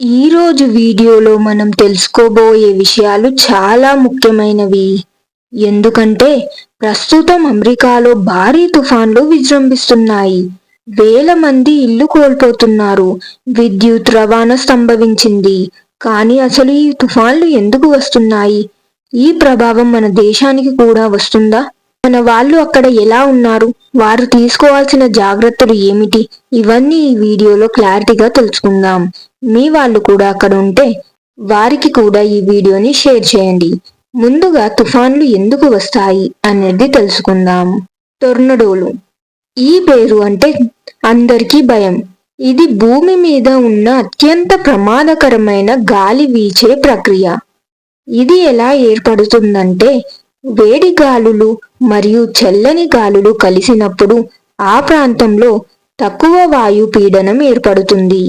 ఈరోజు వీడియోలో మనం తెలుసుకోబోయే విషయాలు చాలా ముఖ్యమైనవి. ఎందుకంటే ప్రస్తుతం అమెరికాలో భారీ తుఫాన్లు విజృంభిస్తున్నాయి. వేల మంది ఇల్లు కోల్పోతున్నారు. విద్యుత్ రవాణా స్తంభవించింది కానీ అసలు ఈ తుఫాన్లు ఎందుకు వస్తున్నాయి? ఈ ప్రభావం మన దేశానికి కూడా వస్తుందా? మన వాళ్ళు అక్కడ ఎలా ఉన్నారు? వారు తీసుకోవాల్సిన జాగ్రత్తలు ఏమిటి? ఇవన్నీ ఈ వీడియోలో క్లారిటీగా తెలుసుకుందాం. మీ వాళ్ళు కూడా అక్కడ ఉంటే వారికి కూడా ఈ వీడియోని షేర్ చేయండి. ముందుగా తుఫాన్లు ఎందుకు వస్తాయి అనేది తెలుసుకుందాం. టొర్నడోలు. ఈ పేరు అంటే అందరికీ భయం. ఇది భూమి మీద ఉన్న అత్యంత ప్రమాదకరమైన గాలి వీచే ప్రక్రియ. ఇది ఎలా ఏర్పడుతుందంటే వేడి గాలులు మరియు చల్లని గాలులు కలిసినప్పుడు ఆ ప్రాంతంలో తక్కువ వాయు పీడనం ఏర్పడుతుంది.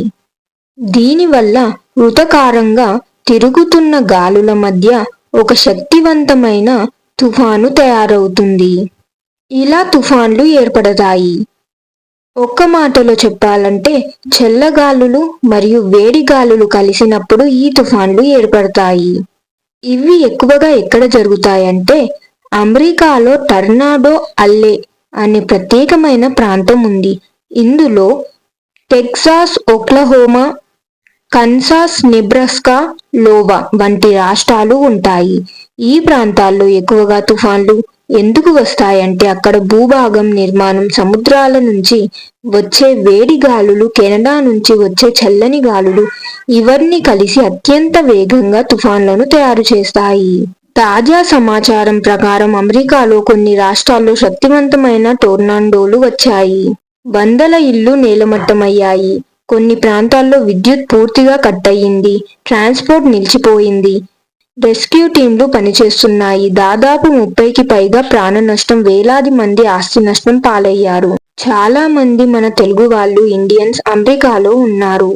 దీనివల్ల వృతకారంగా తిరుగుతున్న గాలుల మధ్య ఒక శక్తివంతమైన తుఫాను తయారవుతుంది. ఇలా తుఫాన్లు ఏర్పడతాయి. ఒక్క మాటలో చెప్పాలంటే చల్లగాలులు మరియు వేడి గాలులు కలిసినప్పుడు ఈ తుఫాన్లు ఏర్పడతాయి. ఇవి ఎక్కువగా ఎక్కడ జరుగుతాయంటే అమెరికాలో టర్నాడో అల్లే అనే ప్రత్యేకమైన ప్రాంతం ఉంది. ఇందులో Texas Oklahoma Kansas Nebraska Iowa వంటి రాష్ట్రాలు ఉంటాయి. ఈ ప్రాంతాల్లో ఎక్కువగా తుఫాన్లు ఎందుకు వస్తాయంటే అక్కడ భూభాగం నిర్మాణం సముద్రాల నుంచి వచ్చే వేడి గాలులు కెనడా నుంచి వచ్చే చల్లని గాలులు ఇవన్నీ కలిసి అత్యంత వేగంగా తుఫాన్లను తయారు చేస్తాయి. తాజా సమాచారం ప్రకారం అమెరికాలో కొన్ని రాష్ట్రాల్లో శక్తివంతమైన టోర్నాండోలు వచ్చాయి. వందల ఇల్లు నేలమట్టమయ్యాయి. కొన్ని ప్రాంతాల్లో విద్యుత్ పూర్తిగా కట్ అయ్యింది ట్రాన్స్పోర్ట్ నిలిచిపోయింది. రెస్క్యూ టీంలు పనిచేస్తున్నాయి. దాదాపు ముప్పైకి పైగా ప్రాణ నష్టం వేలాది మంది ఆస్తి నష్టం పాలయ్యారు. చాలా మంది మన తెలుగు వాళ్ళు ఇండియన్స్ అమెరికాలో ఉన్నారు.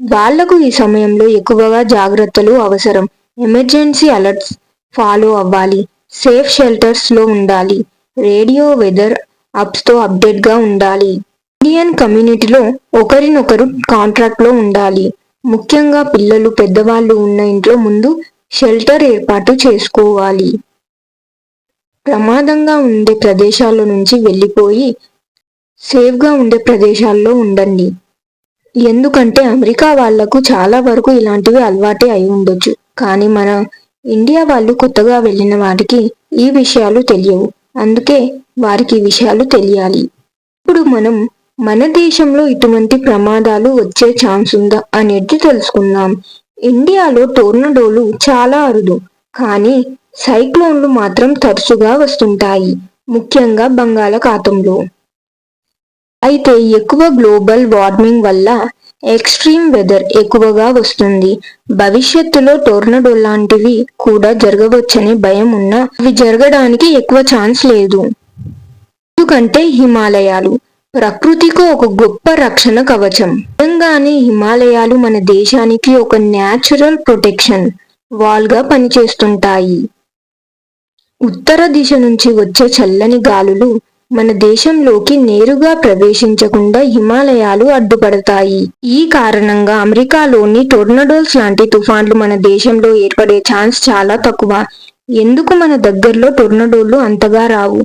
వాళ్ళకు ఈ సమయంలో ఎక్కువగా జాగ్రత్తలు అవసరం. ఎమర్జెన్సీ అలర్ట్స్ ఫాలో అవ్వాలి. సేఫ్ షెల్టర్స్లో ఉండాలి. రేడియో వెదర్ అప్స్తో అప్డేట్గా ఉండాలి. ఇండియన్ కమ్యూనిటీలో ఒకరినొకరు కాంట్రాక్ట్లో ఉండాలి. ముఖ్యంగా పిల్లలు పెద్దవాళ్ళు ఉన్న ఇంట్లో ముందు షెల్టర్ ఏర్పాటు చేసుకోవాలి. ప్రమాదంగా ఉండే ప్రదేశాల నుంచి వెళ్ళిపోయి సేఫ్గా ఉండే ప్రదేశాల్లో ఉండండి. ఎందుకంటే అమెరికా వాళ్ళకు చాలా వరకు ఇలాంటివి అలవాటే అయి ఉండొచ్చు. కానీ మన ఇండియా వాళ్ళు కొత్తగా వెళ్ళిన వారికి ఈ విషయాలు తెలియవు. అందుకే వారికి విషయాలు తెలియాలి. ఇప్పుడు మనం మన దేశంలో ఇటువంటి ప్రమాదాలు వచ్చే ఛాన్స్ ఉందా అనేది తెలుసుకుందాం. ఇండియాలో టోర్నడోలు చాలా అరుదు. కానీ సైక్లోన్లు మాత్రం తరచుగా వస్తుంటాయి. ముఖ్యంగా బంగాళాఖాతంలో. అయితే ఎక్కువ గ్లోబల్ వార్మింగ్ వల్ల ఎక్స్ట్రీమ్ వెదర్ ఎక్కువగా వస్తుంది. భవిష్యత్తులో టోర్నడో లాంటివి కూడా జరగవచ్చని భయం ఉన్నా అవి జరగడానికి ఎక్కువ ఛాన్స్ లేదు. ఎందుకంటే హిమాలయాలు ప్రకృతికి ఒక గొప్ప రక్షణ కవచం. నిజంగానే హిమాలయాలు మన దేశానికి ఒక న్యాచురల్ ప్రొటెక్షన్ వాల్గా పనిచేస్తుంటాయి. ఉత్తర దిశ నుంచి వచ్చే చల్లని గాలులు మన దేశంలోకి నేరుగా ప్రవేశించకుండా హిమాలయాలు అడ్డుపడతాయి. ఈ కారణంగా అమెరికాలోని టోర్నడోల్స్ లాంటి తుఫాన్లు మన దేశంలో ఏర్పడే ఛాన్స్ చాలా తక్కువ. ఎందుకు మన దగ్గరలో టొర్నడోళ్ళు అంతగా రావు?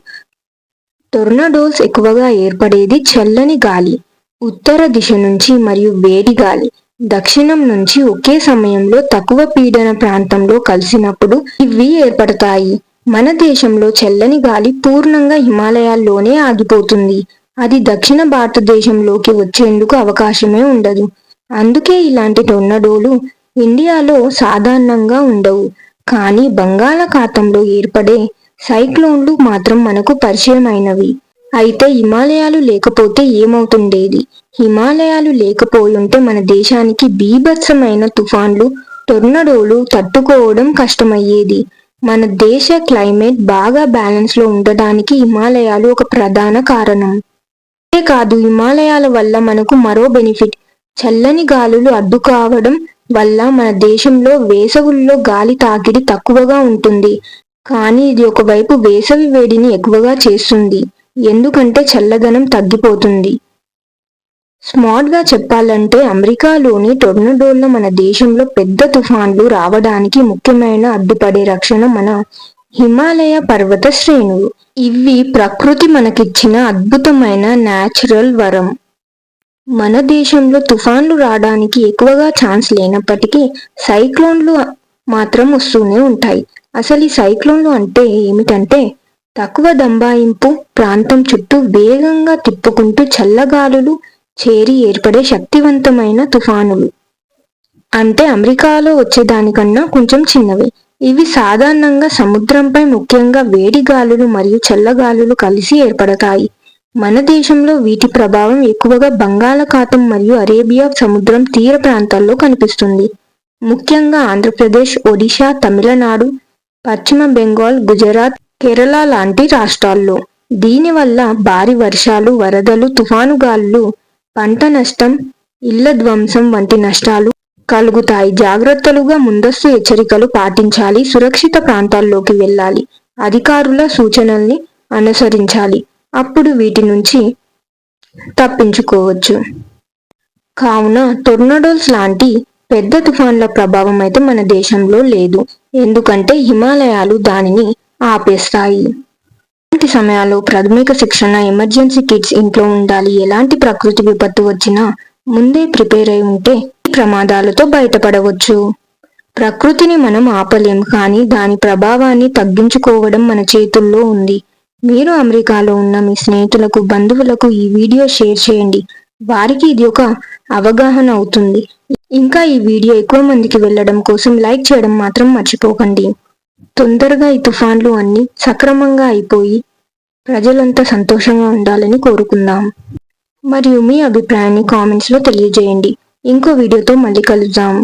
టొర్నడోల్స్ ఎక్కువగా ఏర్పడేది చల్లని గాలి ఉత్తర దిశ నుంచి మరియు వేడి గాలి. దక్షిణం నుంచి ఒకే సమయంలో తక్కువ పీడన ప్రాంతంలో కలిసినప్పుడు ఇవి ఏర్పడతాయి. మన దేశంలో చల్లని గాలి పూర్ణంగా హిమాలయాల్లోనే ఆగిపోతుంది. అది దక్షిణ భారతదేశంలోకి వచ్చేందుకు అవకాశమే ఉండదు. అందుకే ఇలాంటి టొర్నడోలు ఇండియాలో సాధారణంగా ఉండవు. కానీ బంగాళాఖాతంలో ఏర్పడే సైక్లోన్లు మాత్రం మనకు పరిచయమైనవి. అయితే హిమాలయాలు లేకపోతే ఏమవుతుండేది? హిమాలయాలు లేకపోయుంటే మన దేశానికి బీభత్సమైన తుఫాన్లు టొర్నడోలు తట్టుకోవడం కష్టమయ్యేది. మన దేశ క్లైమేట్ బాగా బ్యాలెన్స్లో ఉండడానికి హిమాలయాలు ఒక ప్రధాన కారణం. అంతేకాదు హిమాలయాల వల్ల మనకు మరో బెనిఫిట్. చల్లని గాలులు అడ్డు కావడం వల్ల మన దేశంలో వేసవుల్లో గాలి తాకిడి తక్కువగా ఉంటుంది. కానీ ఇది ఒకవైపు వేసవి వేడిని ఎక్కువగా చేస్తుంది. ఎందుకంటే చల్లదనం తగ్గిపోతుంది. స్మార్ట్గా చెప్పాలంటే అమెరికాలోని టొర్నడోల్లో మన దేశంలో పెద్ద తుఫాన్లు రావడానికి ముఖ్యమైన అడ్డుపడే రక్షణ మన హిమాలయ పర్వత శ్రేణులు. ఇవి ప్రకృతి మనకిచ్చిన అద్భుతమైన న్యాచురల్ వరం. మన దేశంలో తుఫాన్లు రావడానికి ఎక్కువగా ఛాన్స్ లేనప్పటికీ సైక్లోన్లు మాత్రం వస్తూనే ఉంటాయి. అసలు ఈ సైక్లోన్లు అంటే ఏమిటంటే తక్కువ దంబాయింపు ప్రాంతం చుట్టూ వేగంగా తిప్పుకుంటూ చల్లగాలులు చేరి ఏర్పడే శక్తివంతమైన తుఫానులు. అంటే అమెరికాలో వచ్చేదానికన్నా కొంచెం చిన్నవి. ఇవి సాధారణంగా సముద్రంపై ముఖ్యంగా వేడి గాలులు మరియు చల్లగాలులు కలిసి ఏర్పడతాయి. మన దేశంలో వీటి ప్రభావం ఎక్కువగా బంగాళాఖాతం మరియు అరేబియా సముద్రం తీర ప్రాంతాల్లో కనిపిస్తుంది. ముఖ్యంగా ఆంధ్రప్రదేశ్ ఒడిశా తమిళనాడు పశ్చిమ బెంగాల్ గుజరాత్ కేరళ లాంటి రాష్ట్రాల్లో. దీనివల్ల భారీ వర్షాలు వరదలు తుఫాను గాలులు పంట నష్టం ఇళ్ళ ధ్వంసం వంటి నష్టాలు కలుగుతాయి. జాగ్రత్తలుగా ముందస్తు హెచ్చరికలు పాటించాలి. సురక్షిత ప్రాంతాల్లోకి వెళ్ళాలి. అధికారుల సూచనల్ని అనుసరించాలి. అప్పుడు వీటి నుంచి తప్పించుకోవచ్చు. కావున టొర్నడోల్స్ లాంటి పెద్ద తుఫాన్ల ప్రభావం అయితే మన దేశంలో లేదు. ఎందుకంటే హిమాలయాలు దానిని ఆపేస్తాయి. ఇలాంటి సమయాల్లో ప్రాథమిక శిక్షణ ఎమర్జెన్సీ కిట్స్ ఇంట్లో ఉండాలి. ఎలాంటి ప్రకృతి విపత్తు వచ్చినా ముందే ప్రిపేర్ అయి ఉంటే ప్రమాదాలతో బయటపడవచ్చు. ప్రకృతిని మనం ఆపలేం కానీ దాని ప్రభావాన్ని తగ్గించుకోవడం మన చేతుల్లో ఉంది. మీరు అమెరికాలో ఉన్న మీ స్నేహితులకు బంధువులకు ఈ వీడియో షేర్ చేయండి. వారికి ఇది ఒక అవగాహన అవుతుంది. ఇంకా ఈ వీడియో ఎక్కువ మందికి వెళ్ళడం కోసం లైక్ చేయడం మాత్రం మర్చిపోకండి. తొందరగా ఈ తుఫాన్లు అన్ని సక్రమంగా అయిపోయి ప్రజలంతా సంతోషంగా ఉండాలని కోరుకుందాం. మరియు మీ అభిప్రాయాన్ని కామెంట్స్లో తెలియజేయండి. ఇంకో వీడియోతో మళ్ళీ కలుద్దాం.